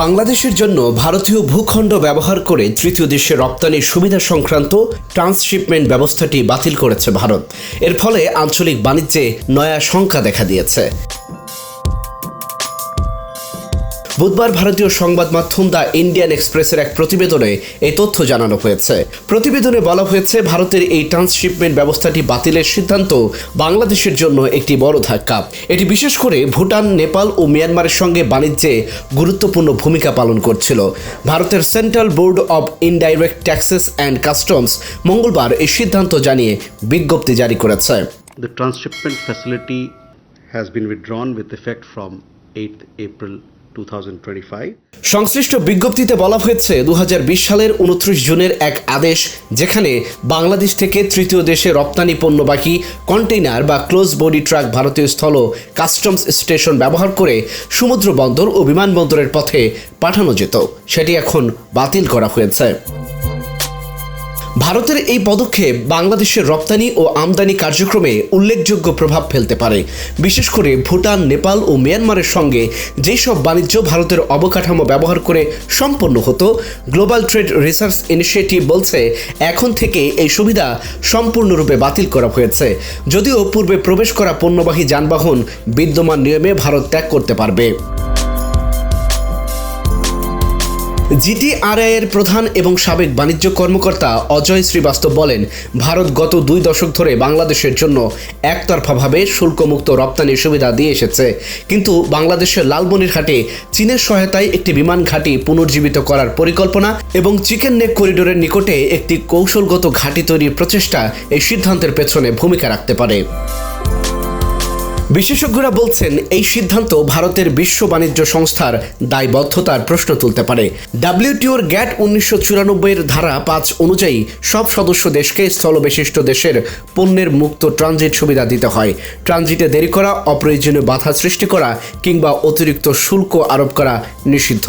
বাংলাদেশের জন্য ভারতীয় ভূখণ্ড ব্যবহার করে তৃতীয় দেশে রপ্তানির সুবিধা সংক্রান্ত ট্রান্সশিপমেন্ট ব্যবস্থাটি বাতিল করেছে ভারত। এর ফলে আঞ্চলিক বাণিজ্যে নয়া শঙ্কা দেখা দিয়েছে। বুধবার ভারতীয় সংবাদ মাধ্যম দ্য ইন্ডিয়ান এক্সপ্রেসের এক প্রতিবেদনে এই তথ্য জানানো হয়েছে। প্রতিবেদনে বলা হয়েছে, ভারতের এই ট্রান্সশিপমেন্ট ব্যবস্থাটি বাতিলের সিদ্ধান্ত বাংলাদেশের জন্য একটি বড় ধাক্কা। এটি বিশেষ করে ভুটান, নেপাল ও মিয়ানমারের সঙ্গে বাণিজ্যে গুরুত্বপূর্ণ ভূমিকা পালন করছিল। ভারতের central board of indirect taxes and customs মঙ্গলবার এই সিদ্ধান্ত জানিয়ে বিজ্ঞপ্তি জারি করেছে। The transshipment facility has been withdrawn with effect from 8th April 2025. সংশ্লিষ্ট বিজ্ঞপ্তিতে বলা হয়েছে দু হাজার বিশ সালের উনত্রিশ জুনের এক আদেশ যেখানে বাংলাদেশ থেকে তৃতীয় দেশে রপ্তানি পণ্যবাহী কন্টেইনার বা ক্লোজ বডি ট্রাক ভারতীয় স্থল কাস্টমস স্টেশন ব্যবহার করে সমুদ্র বন্দর ও বিমানবন্দরের পথে পাঠানো যেত। সেটি এখন বাতিল করা হয়েছে। ভারতের এই পদক্ষেপ বাংলাদেশের রপ্তানি ও আমদানি কার্যক্রমে উল্লেখযোগ্য প্রভাব ফেলতে পারে। বিশেষ করে ভুটান, নেপাল ও মিয়ানমারের সঙ্গে যেসব বাণিজ্য ভারতের অবকাঠামো ব্যবহার করে সম্পন্ন হতো, গ্লোবাল ট্রেড রিসার্চ ইনিশিয়েটিভ বলছে, এখন থেকে এই সুবিধা সম্পূর্ণরূপে বাতিল করা হয়েছে। যদিও পূর্বে প্রবেশ করা পণ্যবাহী যানবাহন বিদ্যমান নিয়মে ভারত ত্যাগ করতে পারবে। জিটিআরআই এর প্রধান এবং সাবেক বাণিজ্য কর্মকর্তা অজয় শ্রীবাস্তব বলেন, ভারত গত দুই দশক ধরে বাংলাদেশের জন্য একতরফাভাবে শুল্কমুক্ত রপ্তানির সুবিধা দিয়ে এসেছে। কিন্তু বাংলাদেশের লালমনিরহাটে চীনের সহায়তায় একটি বিমান ঘাঁটি পুনর্জীবিত করার পরিকল্পনা এবং চিকেন নেক করিডোরের নিকটে একটি কৌশলগত ঘাঁটি তৈরির প্রচেষ্টা এই সিদ্ধান্তের পেছনে ভূমিকা রাখতে পারে। বিশেষজ্ঞরা বলছেন, এই সিদ্ধান্ত ভারতের বিশ্ব বাণিজ্য সংস্থার দায়বদ্ধতার প্রশ্ন তুলতে পারে। ডাব্লিউটিওর গ্যাট উনিশশো চুরানব্বইয়ের ধারা পাঁচ অনুযায়ী সব সদস্য দেশকে স্থলবিশিষ্ট দেশের পণ্যের মুক্ত ট্রানজিট সুবিধা দিতে হয়। ট্রানজিটে দেরি করা, অপ্রয়োজনীয় বাধা সৃষ্টি করা কিংবা অতিরিক্ত শুল্ক আরোপ করা নিষিদ্ধ।